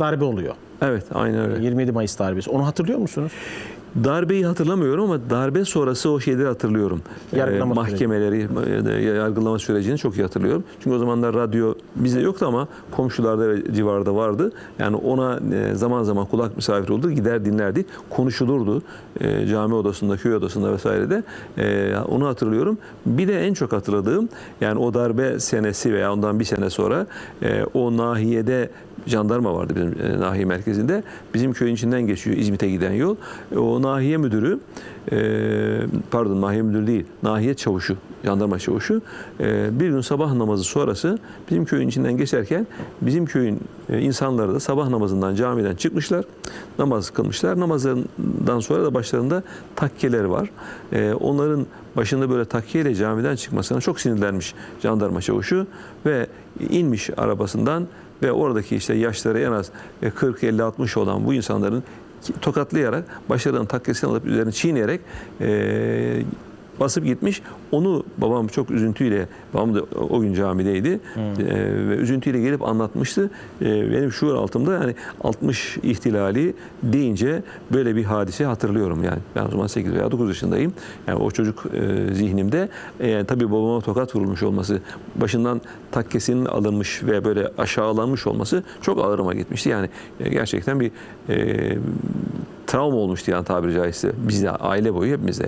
darbe oluyor. Evet aynen öyle. 27 Mayıs darbesi. Onu hatırlıyor musunuz? Darbeyi hatırlamıyorum ama darbe sonrası o şeyleri hatırlıyorum. Yargılama Ee, mahkemeleri, e, yargılama sürecini çok iyi hatırlıyorum. Çünkü o zamanlar radyo bizde yoktu ama komşularda ve civarda vardı. Yani ona e, zaman zaman kulak misafir oldu, gider dinlerdik. Konuşulurdu e, cami odasında, köy odasında vesairede. E, onu hatırlıyorum. Bir de en çok hatırladığım yani o darbe senesi veya ondan bir sene sonra e, o nahiyede jandarma vardı bizim e, nahiye merkezinde. Bizim köyün içinden geçiyor İzmit'e giden yol. E, o nahiye müdürü, e, pardon nahiye müdürü değil, nahiye çavuşu, jandarma çavuşu e, bir gün sabah namazı sonrası bizim köyün içinden geçerken bizim köyün e, insanları da sabah namazından camiden çıkmışlar, namaz kılmışlar. Namazından sonra da başlarında takkeler var. E, onların başında böyle takkiyeyle camiden çıkmasına çok sinirlenmiş jandarma çavuşu ve inmiş arabasından ve oradaki işte yaşları en az 40 50 60 olan bu insanların tokatlayarak başlarından takkesini alıp üzerine çiğneyerek e, basıp gitmiş. Onu babam çok üzüntüyle, babam da o gün camideydi E, ve üzüntüyle gelip anlatmıştı. E, benim şuur altımda yani 60 ihtilali deyince böyle bir hadise hatırlıyorum yani. Ben o zaman 8 veya 9 yaşındayım. Yani o çocuk e, zihnimde. E, tabii babama tokat vurulmuş olması, başından takkesinin alınmış ve böyle aşağılanmış olması çok ağırıma gitmişti. Yani e, gerçekten bir e, travma olmuştu yani tabiri caizse bizde aile boyu hepimizde